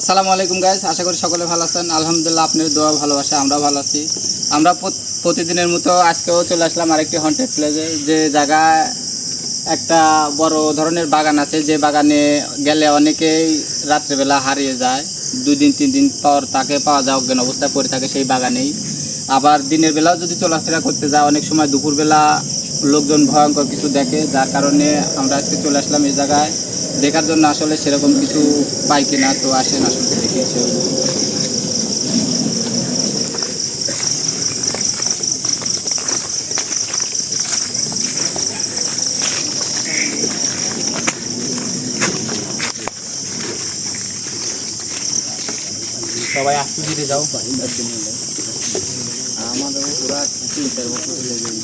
আসসালামু আলাইকুম গাইস আশা করি সকলে ভালো আছেন। আলহামদুলিল্লাহ আপনার দোয়া, ভালোবাসা আমরা ভালো আছি। আমরা প্রতিদিনের মতো আজকেও চলে আসলাম আরেকটি হন্টেড প্লেসে যে জায়গায় একটা বড় ধরনের বাগান আছে। যে বাগানে গেলে অনেকেই রাত্রেবেলা হারিয়ে যায়। দুই দিন, তিন দিন পর তাকে পাওয়া যায় অজ্ঞান অবস্থায় পড়ে থাকে সেই বাগানেই। আবার দিনের বেলাও যদি চলাফেরা করতে যায় অনেক সময় দুপুরবেলা লোকজন ভয়ঙ্কর কিছু দেখে যার কারণে আমরা আজকে চলে আসলাম এই জায়গায়। দেখার জন্য আসলে সেরকম কিছু পাই কিনা তো আসেন আসলে দেখি। সবাই আসতে দিতে যাও। আমাদের পুরা তিন চার বছর লেগে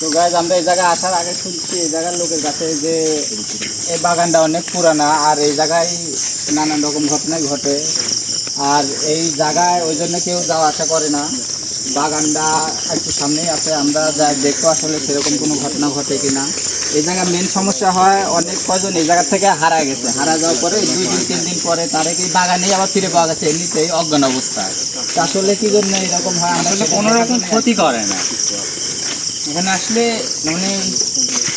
তো গাইজ আমরা এই জায়গায় আসার আগে শুনছি, এই জায়গার লোকের কাছে যে এই বাগানটা অনেক পুরানা আর এই জায়গায় নানান রকম ঘটনাই ঘটে। আর এই জায়গায় ওই জন্য কেউ যাওয়া আসা করে না। বাগানটা একটু সামনেই আছে আমরা যা দেখব আসলে সেরকম কোনো ঘটনা ঘটে কিনা। এই জায়গায় মেন সমস্যা হয় অনেক কজন এই জায়গা থেকে হারা গেছে। হারা যাওয়ার পরে দুই দিন তিন দিন পরে তারে কি বাগানেই আবার ফিরে পাওয়া গেছে? এমনিতেই অজ্ঞান অবস্থায় তো আসলে কি জন্য এরকম হয়? আমরা আসলে কোনো রকম ক্ষতি করে না। এখানে আসলে মানে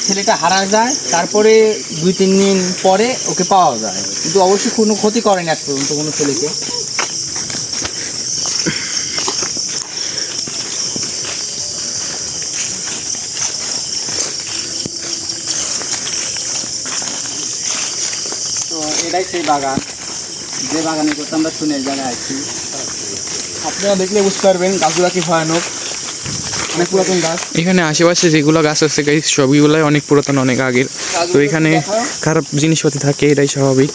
ছেলেটা হারা যায় তারপরে দুই তিন দিন পরে ওকে পাওয়া যায়। কিন্তু অবশ্যই কোনো ক্ষতি করেনি আজ পর্যন্ত কোনো ছেলেকে তো এটাই সেই বাগান। যে বাগানে করতে আমরা শুনে জায়গায় আসছি। আপনারা দেখলে বুঝতে পারবেন গাছগুলা কি ভয়ানক। অনেক পুরাতন গাছ। এখানে আশেপাশে যেগুলো গাছ আছে গাইস সবগুলাই অনেক পুরাতন অনেক আগের। তো এখানে খারাপ জিনিসপাতি থাকে এটাই স্বাভাবিক।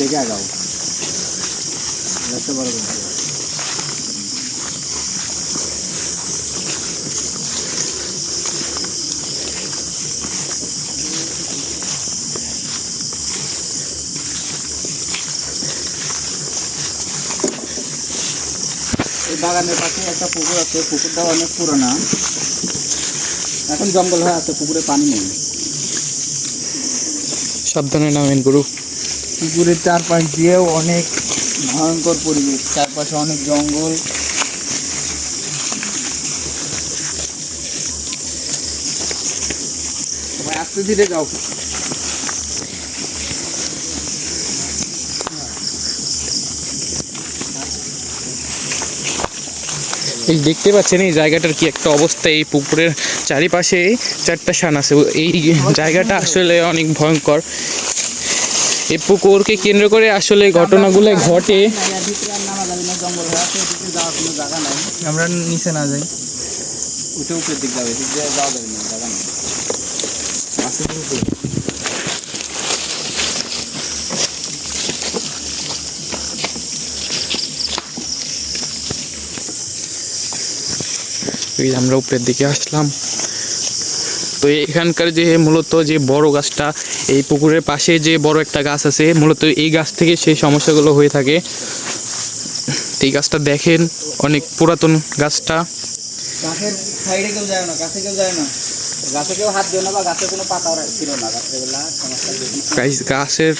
দেখে আগাও। বড় বাগানের পাশে একটা পুকুর আছে পুকুরটা অনেক পুরোনো। এখন জঙ্গল হয়ে আছে পুকুরে পানি নেই। সাবধানে নামেন গুরু। পুকুরের চারপাশ দিয়েও অনেক ভয়ঙ্কর পরিবেশ চারপাশে অনেক জঙ্গল। আস্তে ধীরে যাও। এই দেখতে পাচ্ছেন এই জায়গাটার কি একটা অবস্থা এই পুকুরের চারিপাশে চারটা শান আছে। এই জায়গাটা আসলে অনেক ভয়ঙ্কর। এই পুকুরকে কেন্দ্র করে আসলে ঘটনাগুলো ঘটে। না, না আমরা নিচে না যাই। উঠে উপরের দিক যাবে যাওয়া যাবে না জায়গা নেই। এই আমরা উপরের দিকে আসলাম। তো এখানকার যে মূলত যে বড় গাছটা এই পুকুরের পাশে যে বড় একটা গাছ আছে মূলত এই গাছ থেকে সেই সমস্যাগুলো হয়ে থাকে। এই গাছটা দেখেন অনেক পুরাতন গাছটা। গাছের সাইডে কেউ যায় না গাছে কেউ যায় না। গাছে কেউ হাত দিও না বা গাছে কোনো পাতাও ছিল না রাত্রেবেলা সমস্যা যেকোনো গাছ গাছের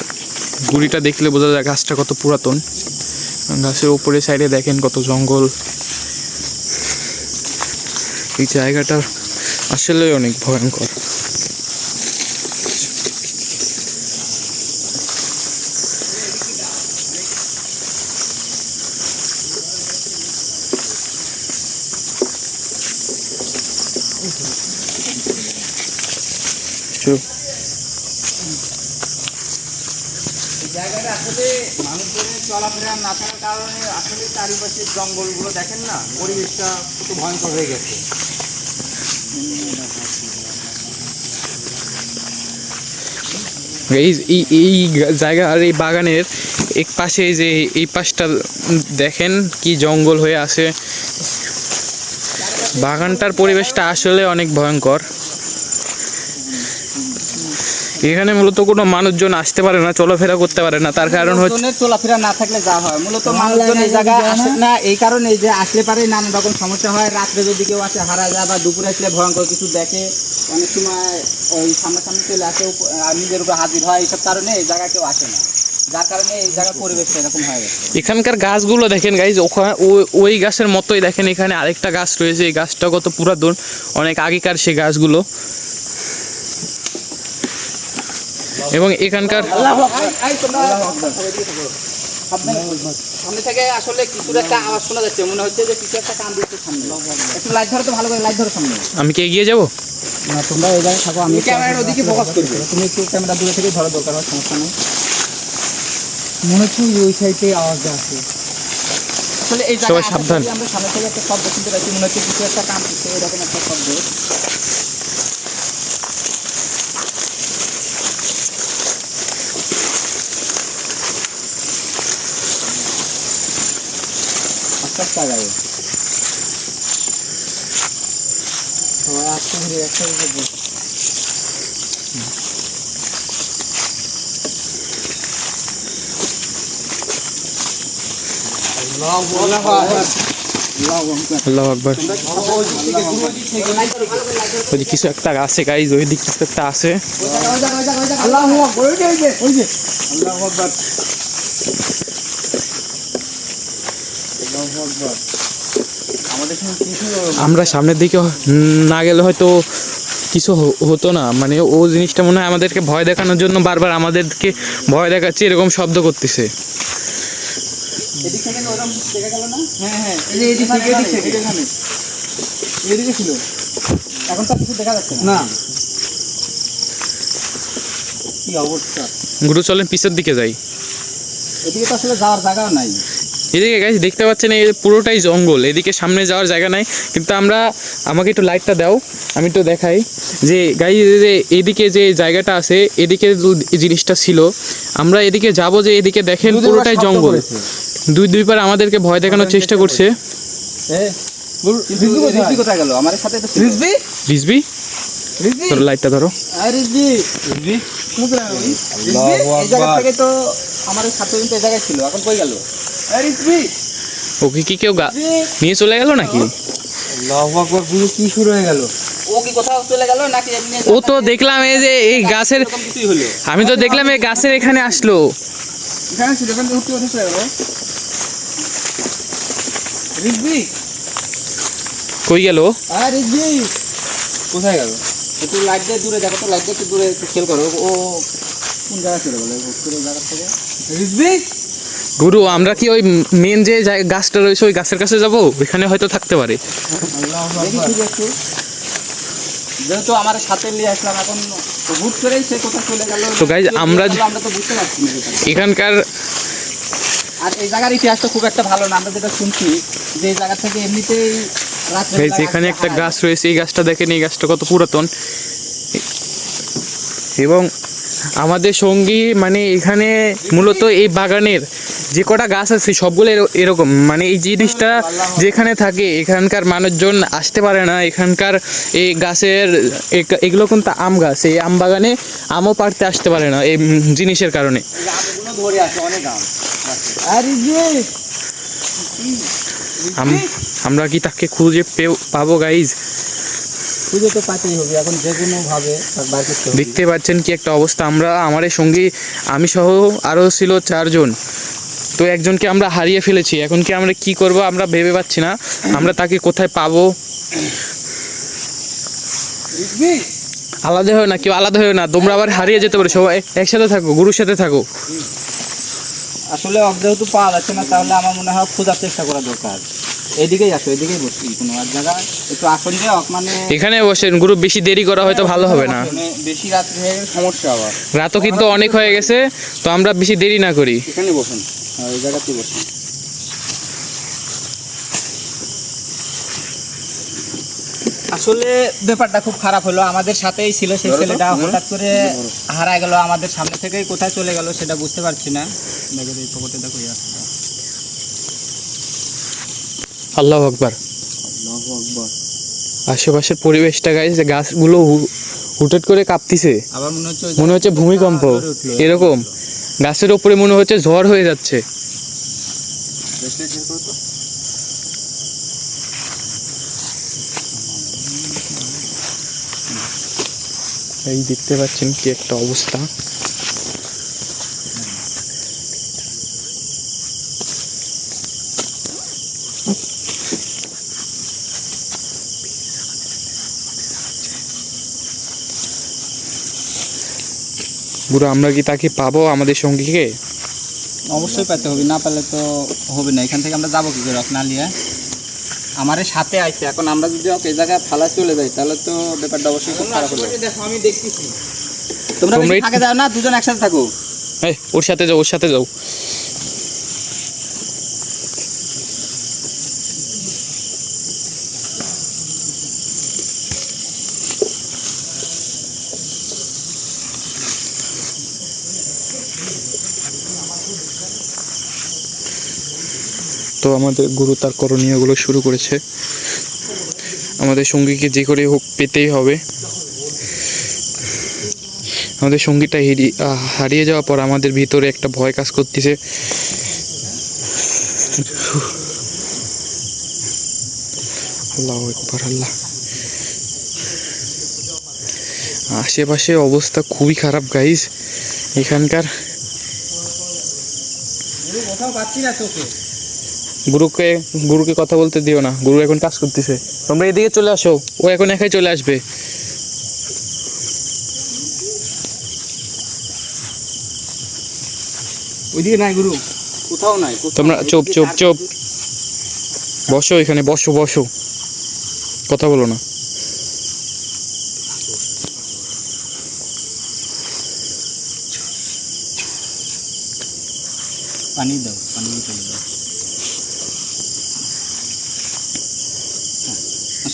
গুড়িটা দেখলে বোঝা যায় গাছটা কত পুরাতন। গাছের উপরে সাইডে দেখেন কত জঙ্গল। এই জায়গাটা আসলে অনেক ভয়ঙ্কর। এই জায়গাটা আসলে না থাকার কারণে আসলে জঙ্গলগুলো দেখেন না, পরিবেশটা কত ভয়ঙ্কর হয়ে গেছে। এই, এই- জায়গা আর এই বাগানের এক পাশে যে এই পাশটা দেখেন কি জঙ্গল হয়ে আছে। বাগানটার পরিবেশটা আসলে অনেক ভয়ঙ্কর। এখানে মূলত কোনো মানুষজন আসতে পারে না চলাফেরা করতে পারে না। তার কারণ হচ্ছে চলাফেরা না থাকলে যা হয়। মূলত মানুষজন এই জায়গায় আসে না এই কারণে যে আসলে পারে নানা রকম সমস্যা হয়। রাত্রে যদি কেউ আসে হারা যায় বা দুপুরে আসলে ভয়ঙ্কর কিছু দেখে অনেক সময় ওই সামনাসামনি চলে আসে নিজের উপর হাজির হয়। এইসব কারণে এই জায়গায় কেউ আসে না। যার কারণে এই জায়গার পরিবেশটা এরকম হয়ে গেছে। এখানকার গাছগুলো দেখেন গাইজ ওখানে ওই গাছের মতোই দেখেন। এখানে আরেকটা গাছ রয়েছে। এই গাছটা কত পুরাতন। অনেক আগেকার সেই গাছগুলো। এবং এখানকার সামনে থেকে আসলে কিছুর একটা আওয়াজ শোনা যাচ্ছে। মনে হচ্ছে যে কিছু একটা কান দিচ্ছে সামনে। একটু লাইট ধরো তো ভালো করে লাইট ধরো সামনে। আমি কি এগিয়ে যাব? না তোমরা এই জায়গায় থাকো আমি ক্যামেরার ওদিকে ফোকাস করবে। তুমি একটু ক্যামেরা দূরে থেকে ধরো দরকার হয় সমস্যা নেই। মনে হচ্ছে ওই সাইডে আওয়াজটা আছে আসলে এই সবাই জায়গায় আমরা সামনে থেকে একটা শব্দ শুনতে পাচ্ছি মনে হচ্ছে কিছু একটা কান দিচ্ছে এরকম একটা শব্দ। সবাই আস্তে একসাথে ওই যে কিছু একটা আছে গাইজ ওই দিক কিছু একটা আছে। আল্লাহু আকবার ওই যে ওই যে ওই যে আল্লাহু আকবার আমাদের এখানে কিছু আমরা সামনের দিকে না গেলে হয়তো কিছু হতো না। মানে ও জিনিসটা মনে হয় আমাদেরকে ভয় দেখানোর জন্য বারবার আমাদেরকে ভয় দেখাচ্ছে, এরকম শব্দ করতেছে। গুরু চলেন পিছের দিকে যাই। এদিকে তো আসলে যাওয়ার জায়গাও নাই। এদিকে গাইজ দেখতে পাচ্ছেন এই পুরোটাই জঙ্গল। এদিকে সামনে যাওয়ার জায়গা নাই কিন্তু আমরা আমাকে একটু লাইটটা দাও আমি একটু দেখাই। যে গাই যে এদিকে যে জায়গাটা আছে এদিকে যে জিনিসটা ছিল আমরা এদিকে যাব যে এদিকে দেখেন পুরোটাই জঙ্গল। করেছে। দুই দুইবার আমাদেরকে ভয় দেখানোর চেষ্টা করছে। রিজবি তোর লাইটটা ধরো আরে রিজভি। রিজবি কোথায়? গেল এই জায়গা থেকে তো আমার সাথে জায়গায় ছিল। এখন কই গেল? ওকে কি কেউ নিয়ে চলে গেল নাকি? আল্লাহু আকবার পুরো কি শুরু হয়ে গেল? ও কি কোথাও চলে গেল নাকি এমনি ও তো দেখলাম এই যে এই গাছের আমি তো দেখলাম এই গাছের এখানে আসলো। হ্যাঁ, কই গেল? আরে কোথায় গেল? একটু লাইট দিয়ে দূরে দেখো তো লাইট দিয়ে একটু দূরে একটু খেয়াল করো। ও কোন জায়গা চলে গেল? জায়গা থেকে? রিজবি গুরু আমরা কি ওই মেন যে গাছটা রয়েছে ওই গাছের কাছে যাব? ওইখানে হয়তো থাকতে পারে। যেহেতু আমার সাথে নিয়ে আসলাম এখন হুট করেই সে কোথায় চলে গেল? তো guys, আমরা আমরা তো বুঝতে পারছি এখানকার আর এই জায়গার ইতিহাসটা খুব একটা ভালো না আমরা যেটা শুনছি যে এই জায়গা থেকে এমনিতেই guys, এখানে একটা গাছ রয়েছে এই গাছটা দেখেন এই গাছটা কত পুরাতন। এবং আমাদের সঙ্গী মানে এখানে মূলত এই বাগানের যে কটা গাছ আছে সবগুলো এর- এরকম। মানে এই জিনিসটা যেখানে থাকে এখানকার মানুষজন আসতে পারে না। এখানকার এই গাছের এগুলো কিন্তু আম গাছ। এই আম বাগানে আমও পাড়তে আসতে পারে না এই জিনিসের কারণে। আমরা কি তাকে খুঁজে পাবো গাইজ খুঁজে তো পাতেই হবে। এখন যে কোনো ভাবে তার বার করতে হবে দেখতে পাচ্ছেন কি একটা অবস্থা। আমরা আমার সঙ্গী আমি সহ আরও ছিল চারজন। তো একজনকে আমরা হারিয়ে ফেলেছি। এখন কি আমরা কি করব আমরা ভেবে পাচ্ছি না। আমরা তাকে কোথায় পাবো? আলাদা হয় না, কেউ আলাদা হয় না। তোমরা আবার হারিয়ে যেতে পারো, সবাই একসাথে থাকো, গুরুর সাথে থাকো। আসলে অবদেহ যেহেতু পাওয়া যাচ্ছে না, তাহলে আমার মনে হয় খোঁজার চেষ্টা করা দরকার। এদিকেই আসো এদিকেই বসি কোনো আর জায়গা একটু আসন যে মানে এখানে বসেন গুরু বেশি দেরি করা হয়তো ভালো হবে না মানে বেশি রাত্রি হয়ে গেলে সমস্যা আবার রাতও কিন্তু অনেক হয়ে গেছে তো আমরা বেশি দেরি না করি এখানে বসুন হ্যাঁ ওই জায়গাতেই বসুন আসলে ব্যাপারটা খুব খারাপ হলো আমাদের সাথেই ছিল সেই ছেলেটা হঠাৎ করে হারায় গেল আমাদের সামনে থেকেই কোথায় চলে গেল সেটা বুঝতে পারছি না দেখো এই পকেটে দেখো ইয়া আল্লাহ আকবার। আশেপাশের পরিবেশটা গাইজ গাছগুলো হু- হুটহাট করে কাঁপতিছে মনে হচ্ছে ভূমিকম্প। এরকম। গাছের ওপরে মনে হচ্ছে ঝড় হয়ে যাচ্ছে। এই দেখতে পাচ্ছেন কি একটা অবস্থা। বুড়ো আমরা কি তাকে পাবো আমাদের সঙ্গীকে? অবশ্যই পেতে হবে না পেলে তো হবে না। এখান থেকে আমরা যাব কি করে নালিয়া? আমারে লিয়া আমার সাথে আইছে এখন আমরা যদি ওকে জায়গায় ফালা চলে যাই তাহলে তো ব্যাপারটা অবশ্যই খুব খারাপ হবে দেখো আমি দেখতেছি তোমরা ফাঁকে যাও না দুজন একসাথে থাকো। এই ওর সাথে যাও ওর সাথে যাও তো আমাদের গুরু তার করণীয়গুলো শুরু করেছে। আমাদের সঙ্গীকে যে করে হোক পেতেই হবে। আমাদের সঙ্গীটা হেরি- হারিয়ে যাওয়ার পর আমাদের ভিতরে একটা ভয় কাজ করতেছে। আল্লাহ আল্লাহ। আশেপাশে অবস্থা খুবই খারাপ গাইজ এখানকার পাচ্ছি না গুরুকে গুরুকে কথা বলতে দিও না। গুরু এখন কাজ করতেছে। তোমরা এদিকে চলে আসো। ও এখন একাই চলে আসবে। ওইদিকে নাই গুরু। কোথাও নাই তোমরা। চুপ চুপ চুপ। বসো এখানে বসো বসো। কথা বলো না। পানি দাও পানি চলে দাও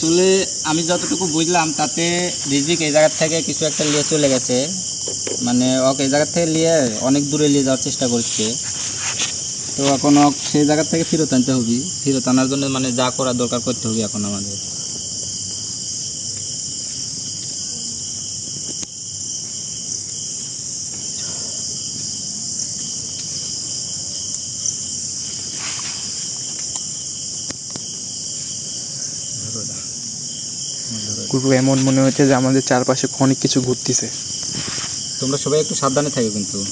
আসলে আমি যতটুকু বুঝলাম, তাতে রিজিক এই জায়গার থেকে কিছু একটা নিয়ে চলে গেছে। মানে ওকে এই জায়গার থেকে নিয়ে অনেক দূরে নিয়ে যাওয়ার চেষ্টা করছে। তো এখন ওক সেই জায়গার থেকে ফেরত আনতে হবে। ফেরত আনার জন্য মানে যা করার দরকার করতে হবে এখন আমাদের। এমন মনে হচ্ছে যে আমাদের চারপাশে অনেক কিছু ঘুরতেছে। তোমরা সবাই একটু সাবধানে থাকো কিন্তু।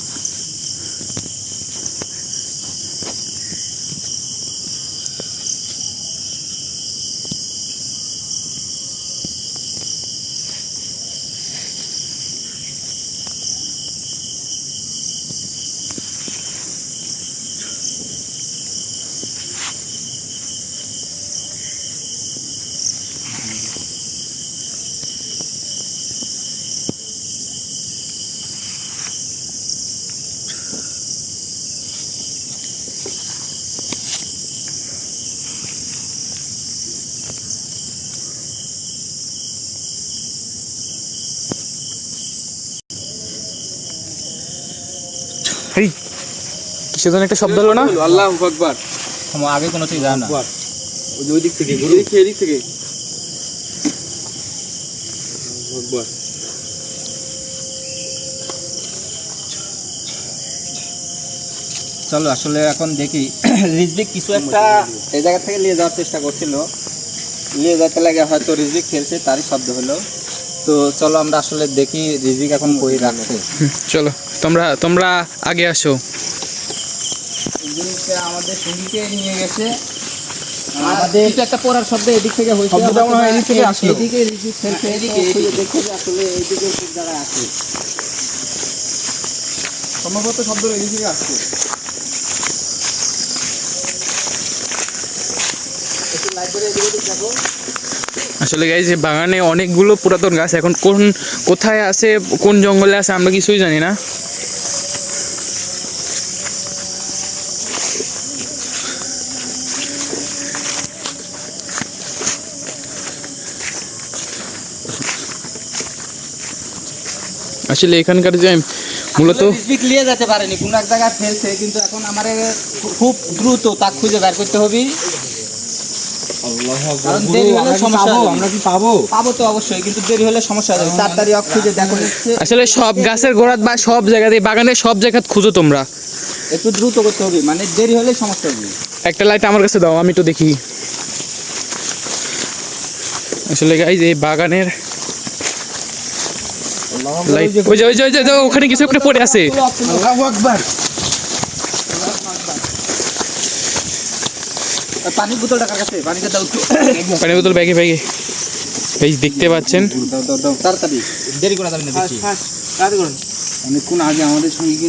এই কিসের জন্য একটা শব্দ হলো না? আল্লাহু আকবার। আমার আগে কোনো ঠিক যায় না। আকবার। ওই দিক থেকে এদিক থেকে এদিক থেকে। আকবার। চলো আসলে এখন দেখি। রিজবিক কিছু একটা এই জায়গা থেকে নিয়ে যাওয়ার চেষ্টা করছিল। নিয়ে যেতে লাগে হয়তো রিজবিক খেলছে তারই শব্দ হলো। তো চলো আমরা আসলে দেখি রিজবিক এখন কই রাখছে। চলো তোমরা তোমরা আগে আসো। আমাদের সঙ্গীকে নিয়ে গেছে। আমাদের একটা পড়ার শব্দ এদিক থেকে হয়েছে শব্দটা মনে হয় এদিক থেকে আসলো। এদিকে রিজবিক খেলছে এদিকে এদিকে। যে আসলে এইদিকে ঠিক জায়গায় আছে। সম্ভবত শব্দ এদিক থেকে আসছে। এদিকে দেখো। আসলে গাইজ বাগানে অনেকগুলো পুরাতন গাছ, এখন কোন, কোথায় আছে, কোন জঙ্গলে আছে, আমরা কিছুই জানি না। আসলে এখানকার যে মূলত নিয়ে যেতে পারেনি, কোনো এক জায়গায় ফেলছে, কিন্তু এখন আমার খুব দ্রুত তা খুঁজে বের করতে হবে। আসলে সব গাছের গোড়াত বা সব জায়গাতে বাগানের সব জায়গা খুঁজো তোমরা। একটু দ্রুত করতে হবে মানে দেরি হলে সমস্যা হবে। একটা লাইট আমার কাছে দাও আমি তো দেখি। আসলে গাইজ এই বাগানের লাইট ওই যে ওই যে ওই যে ওই যে, ওখানে কিছু একটা পড়ে আছে। আল্লাহু আকবার। পানির বোতলটা কার কাছে পানিটা দাও একটু। পানি বোতল ব্যাগে ব্যাগে। এই দেখতে পাচ্ছেন। দাও দাও দাও তাড়াতাড়ি। দেরি করা যাবে না বেশি অনেকক্ষণ আগে আমাদের সঙ্গে কি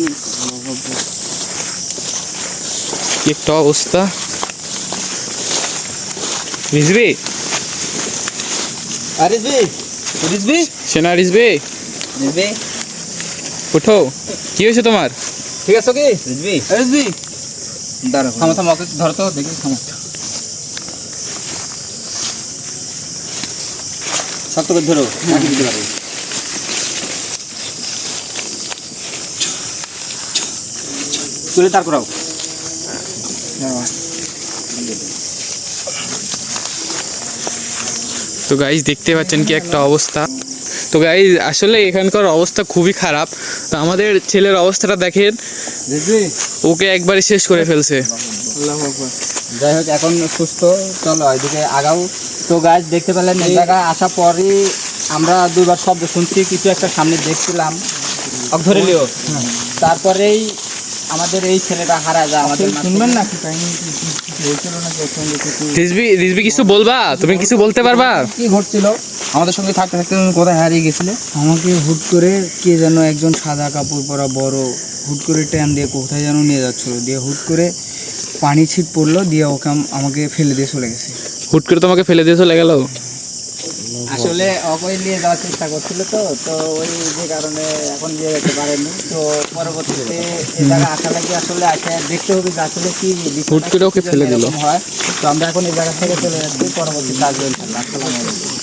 একটা অবস্থা। রিজবি আরে রিজবি রিজবি সেনা রিজবি রিজবি উঠো কি হয়েছে তোমার? ঠিক আছে কি? রিজবি রিজবি দাঁড়া থামো থামো ওকে ধরো তো দেখি থামো। শক্ত করে ধরো নাকি দিতে তার করাও। তো গাইজ দেখতে পাচ্ছেন কি একটা অবস্থা। তো গাইজ আসলে এখানকার অবস্থা খুবই খারাপ। তো আমাদের ছেলের অবস্থাটা দেখেন। ওকে একবারে শেষ করে ফেলছে। যাই হোক এখন সুস্থ। চলো এদিকে আগাও। তো গাছ দেখতে পেলেন এই জায়গায় আসার পরই আমরা দুবার শব্দ শুনছি কিছু একটা সামনে দেখছিলাম। তারপরেই আমাদের এই ছেলেটা হারা যায় আমাদের শুনবেন না কিছু রিজবি রিজবি কিছু বলবা? তুমি কিছু বলতে পারবা? কি ঘটছিল? আমাদের সঙ্গে থাকতে থাকতে তুমি কোথায় হারিয়ে গেছিলে? আমাকে হুট করে কে যেন একজন সাদা কাপড় পরা বড় হুট করে ট্যান দিয়ে কোথায় যেন নিয়ে যাচ্ছিল। দিয়ে হুট করে পানি ছিট পড়ল দিয়ে ওকে আমাকে ফেলে দিয়ে চলে গেছে। হুট করে তোমাকে ফেলে দিয়ে চলে গেল? আসলে অকই নিয়ে যাওয়ার চেষ্টা করছিল তো তো ওই যে কারণে এখন নিয়ে যেতে পারেনি। তো পরবর্তীতে এই জায়গা আসা লাগি আসলে আসে দেখতে হবে যে আসলে কি হুট করে ওকে ফেলে দিল। হয়। তো আমরা এখন এই জায়গা থেকে চলে যাচ্ছি পরবর্তী আসব ইনশাল্লাহ। আসসালামু আলাইকুম।